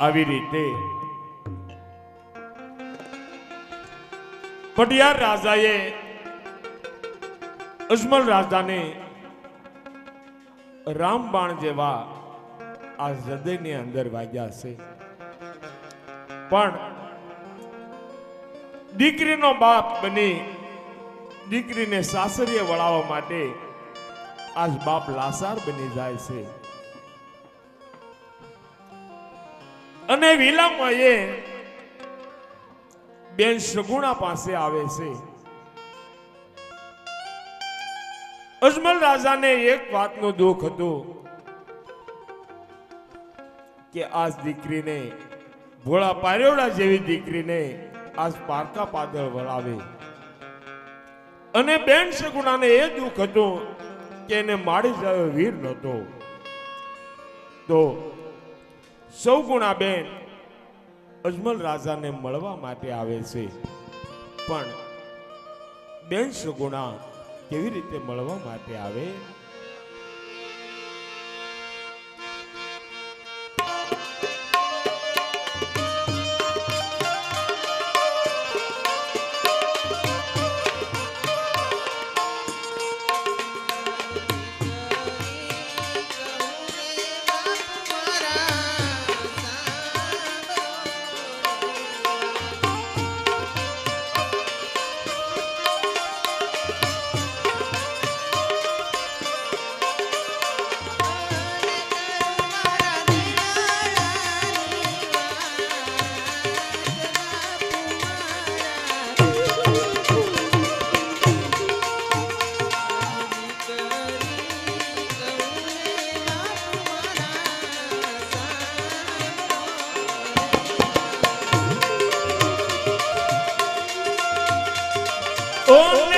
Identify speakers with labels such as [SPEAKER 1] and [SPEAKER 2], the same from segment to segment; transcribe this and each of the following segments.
[SPEAKER 1] આવી રીતે. પટિયાર રાજાએ અજમલ રાજાને રામબાણ જેવા આ હૃદયની અંદર વાગ્યા છે. પણ દીકરીનો બાપ બની દીકરીને સાસરીએ વળાવવા માટે આજ બાપ લાસાર બની જાય છે. અને વિલામાં બેન સગુણા પાસે આવે છે. અજમલ રાજાને એક વાતનો દુઃખ હતો કે આજ દીકરીને ભોળા પારેવડા જેવી દીકરીને આજ પારકા પાદળ વળાવે અને બેન સગુણાને એ દુઃખ હતું કે એને માડી જાય વીર નહોતો. તો સૌ ગુણાબેન અજમલ રાજાને મળવા માટે આવે છે. પણ બેન સગુણા કેવી રીતે મળવા માટે આવે? ઓને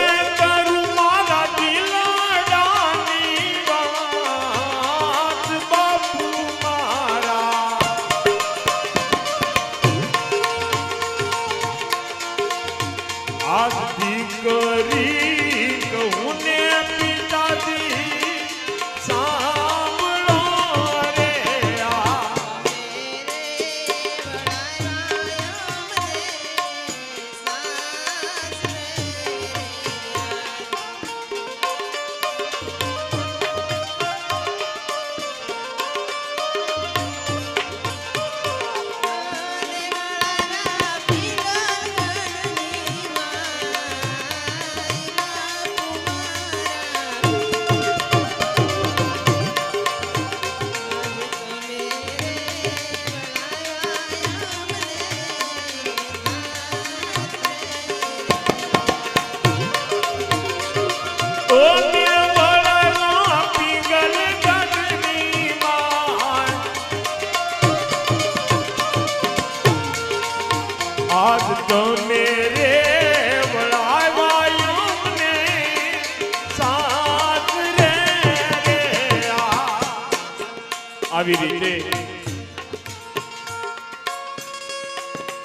[SPEAKER 1] આવી રીતે.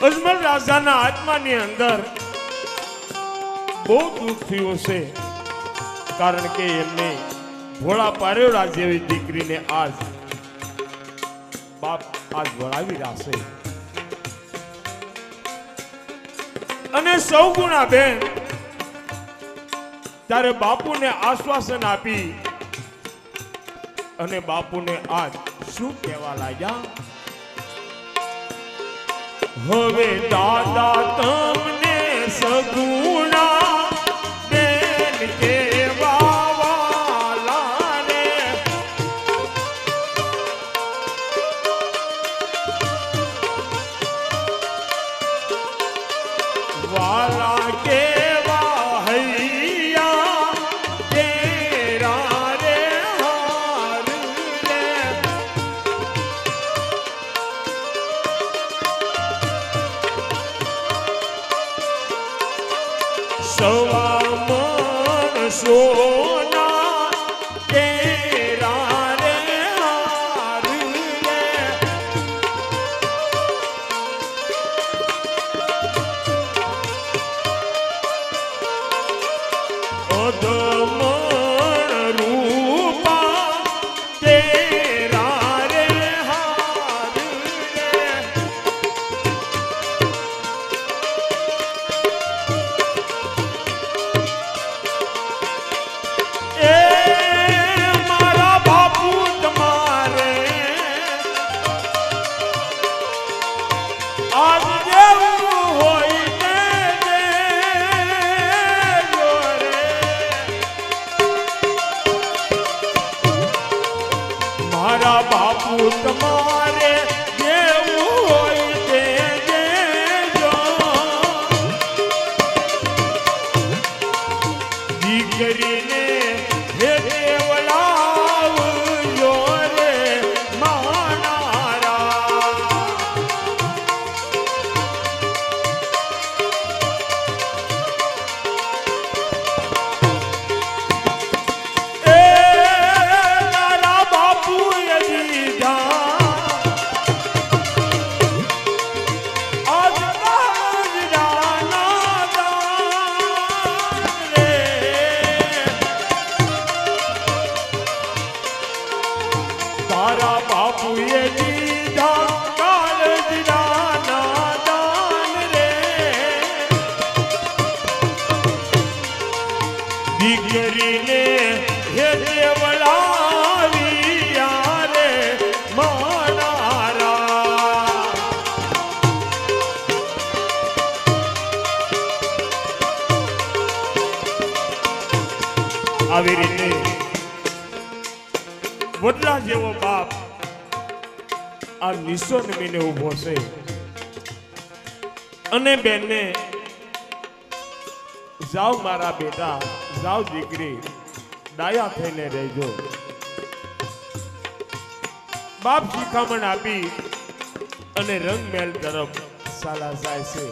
[SPEAKER 1] અજમલ રાજાના આત્માની અંદર બહુ દુઃખ થયું છે કારણ કે એમને ભોળા પારેવડા જેવી દીકરીને આજ બાપ આજ વળાવી રાખશે. અને સૌ ગુણા બેન ત્યારે બાપુને આશ્વાસન આપી અને બાપુને આજ શું કહેવા લાગ્યા? હવે દાદા તમને સગુણા બાપુ તમારે આ નમીને ઊભો છે અને બેનને જાઓ મારા બેટા જાઓ દીકરી ડાયા થઈને રહેજો બાપ શિખામણ આપી અને રંગ મહેલ તરફ સાલા જાય છે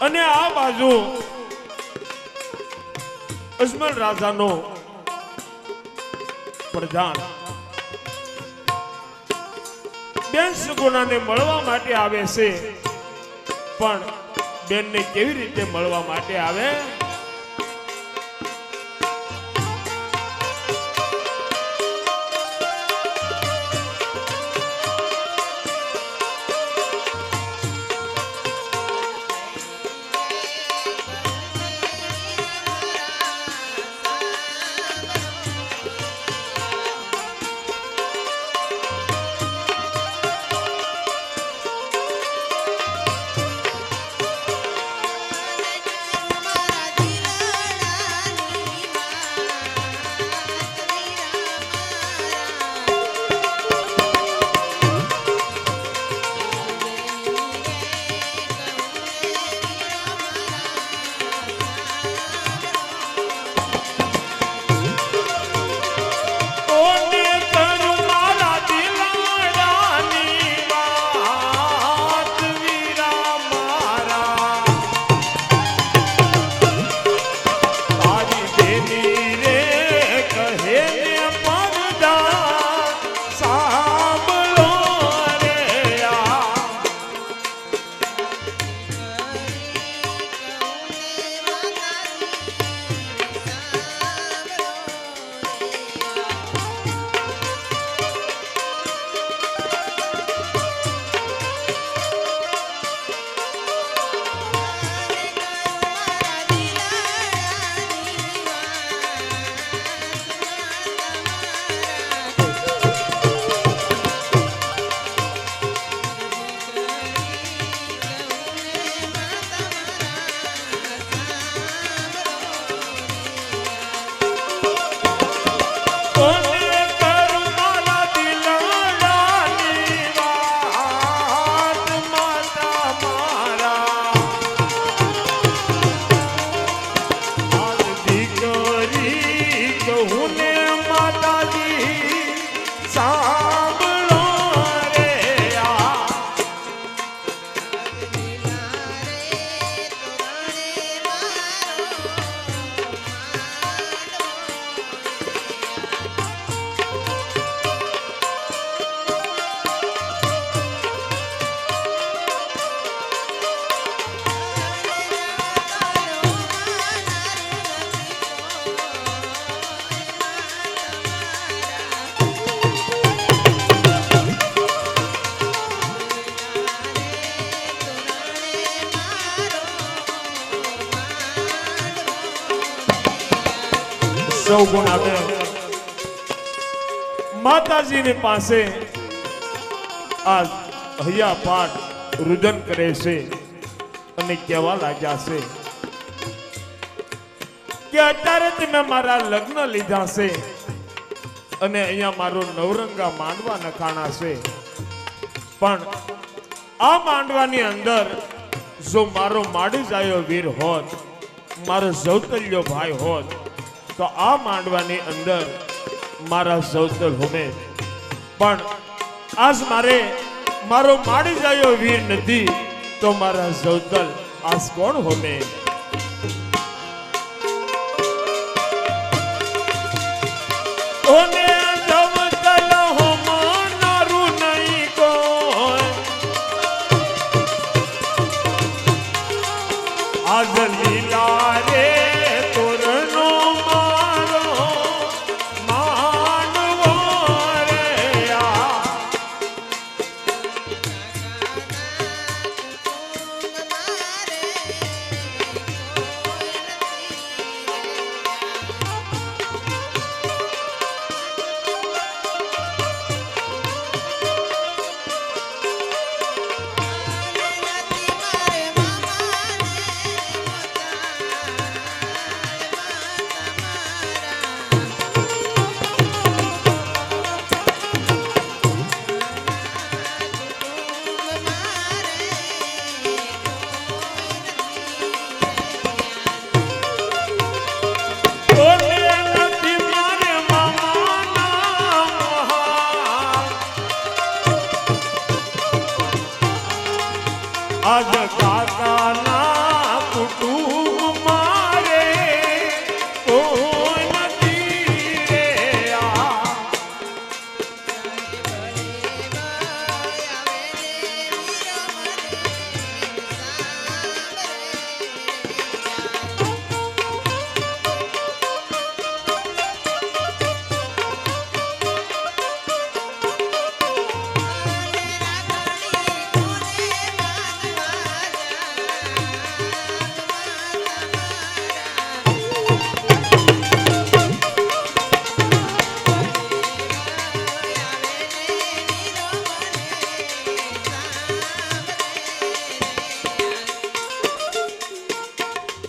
[SPEAKER 1] અને આ બાજુ અજમલ રાજાનો પ્રધાન બેન સુગુણાને મળવા માટે આવે છે. પણ બેનને કેવી રીતે મળવા માટે આવે? ને સૌ ગુણ આવે માતાજીની પાસે આ હૈયા પાઠ રુદન કરે છે અને કહેવા લાગ્યા છે કે અત્યારે તમે મારા લગ્ન લીધા છે અને અહીંયા મારું નવરંગા માંડવા નખાણા છે. પણ આ માંડવાની અંદર જો મારો માડી જાયો વીર હોત, મારો સૌતલ્યો ભાઈ હોત તો આ માંડવાની અંદર મારા સૌતર હોમે. પણ આજ મારે મારો માડી જાયો વીર નથી, તો મારા સૌતલ આજ કોણ હોમે? ઓને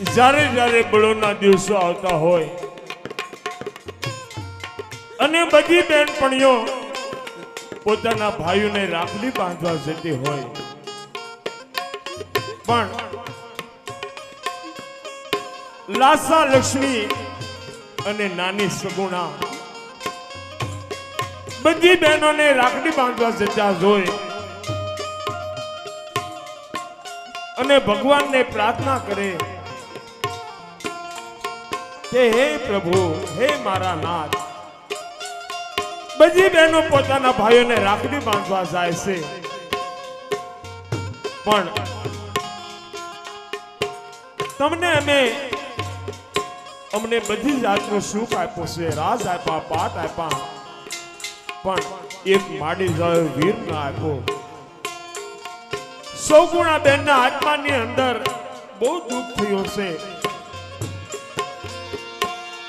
[SPEAKER 1] જ્યારે જ્યારે બળોના દિવસો આવતા હોય અને બધી બહેનપણીઓ પોતાના ભાઈઓને રાખડી બાંધવા જતી હોય. પણ લાસા લક્ષ્મી અને નાની સગુણા બધી બહેનોને રાખડી બાંધવા જતા જોઈ અને ભગવાનને પ્રાર્થના કરે કે હે પ્રભુ, હે મારા નાથ. બધી બહેનો પોતાના ભાઈઓને રાખડી બાંધવા જાય છે. પણ તમને અમે, અમને બધી જાતનો સુખ આપ્યો છે, રાજ આપ્યા, પાઠ આપ્યા. પણ એક માડી જાય વીર ના આપ્યો. સૌગુણા બેનના આત્માની અંદર બહુ દુઃખ થયું છે.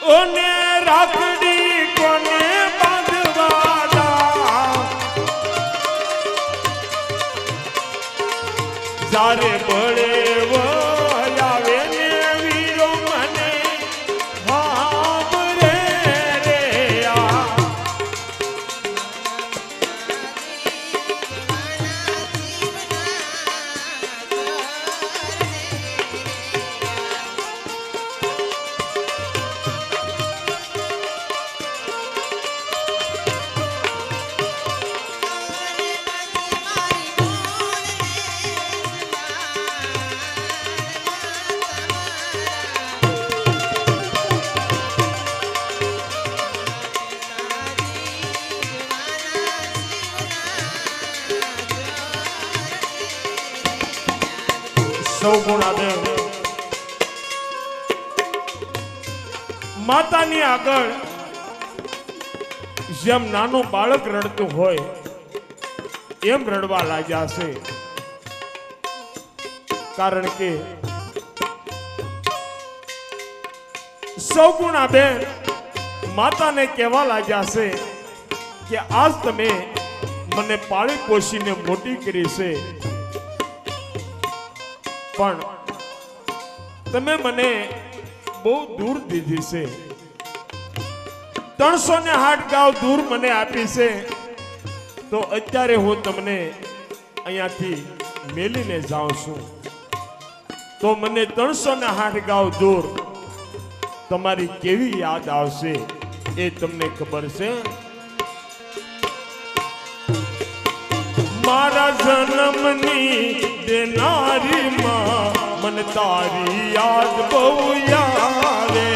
[SPEAKER 1] ઓને રાખડી કોને બાંધવાના? જારે બળે સૌ ગુણાદેવ માતાની આગળ જેમ નાનું બાળક રડતું હોય, એમ રડવા લાગ્યા છે. કારણ કે સૌ ગુણાબેન માતાને કહેવા લાગ્યા છે કે આજ તમે મને પાળી પોષીને મોટી કરી છે. પણ તમે મને બહુ દૂર દીધી છે. ત્રણસો ને આઠ ગાવ દૂર મને આપી છે. તો અત્યારે હું તમને અહીંયાથી મેલીને જાઉં છું. તો મને ત્રણસો ને આઠ ગાવ દૂર તમારી કેવી યાદ આવશે એ તમને ખબર છે? મારા જન્મની દેનારી માં મન તારી યાદ બહુ આવે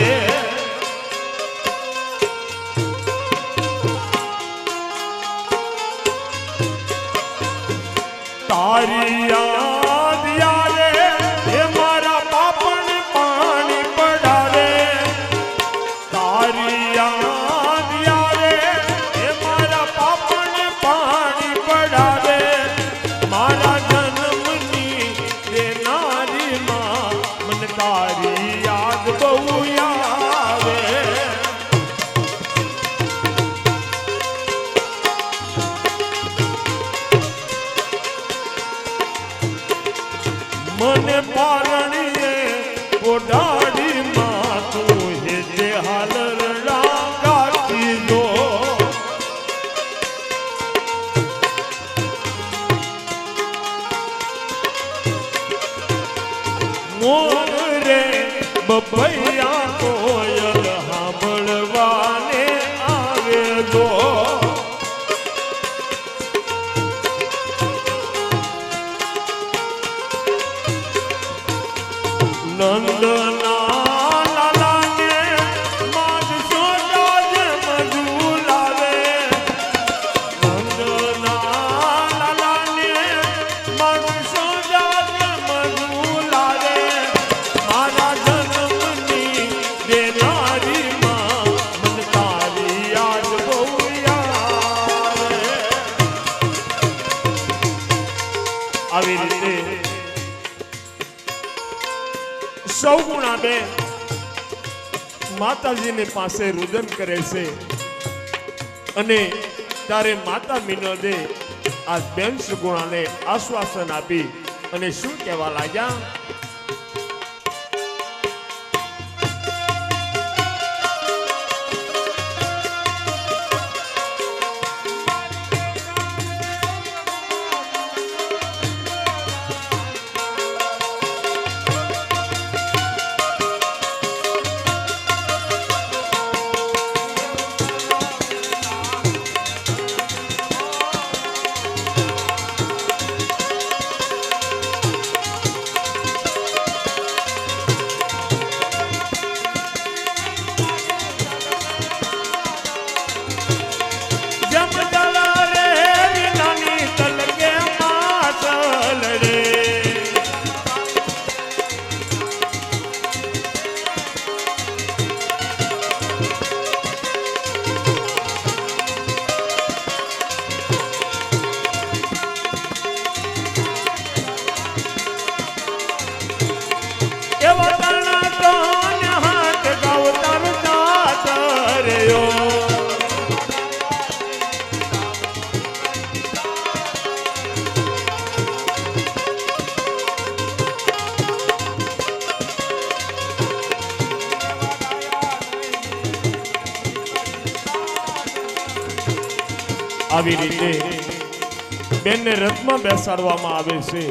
[SPEAKER 1] તારી યાદ મોર બપૈયા કોયલ ગુણાબેન માતાજીની પાસે રુદન કરે છે. અને ત્યારે માતા મિનોદે આ બેન સુગુણાને આશ્વાસન આપી અને શું કહેવા લાગ્યા? બેનને રથમાં બેસાડવામાં આવે છે.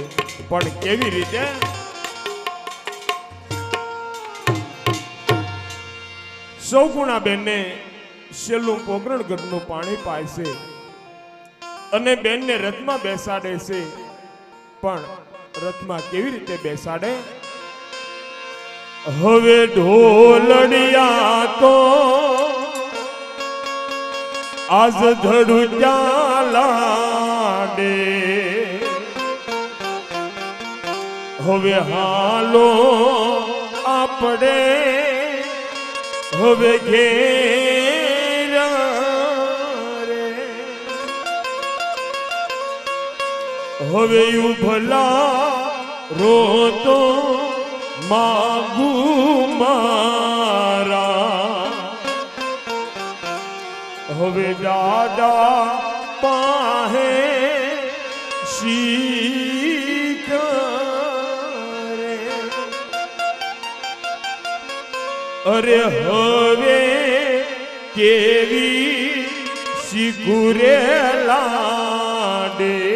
[SPEAKER 1] પણ કેવી રીતે? સૌ ગુણા બેનને છેલ્લું પોકરણ ગઢનું પાણી પાય છે અને બેનને રથમાં બેસાડે છે. પણ રથમાં કેવી રીતે બેસાડે? હવે ઢોલડિયા તો આજ ધડું ચાલાડે હવે હાલો આપણે હવે ઘેર હવે ઉભલા રોતો માગુ મારા. હવે દાદા પાહે શીખ અરે હવે કેવી શીખુરે લાડે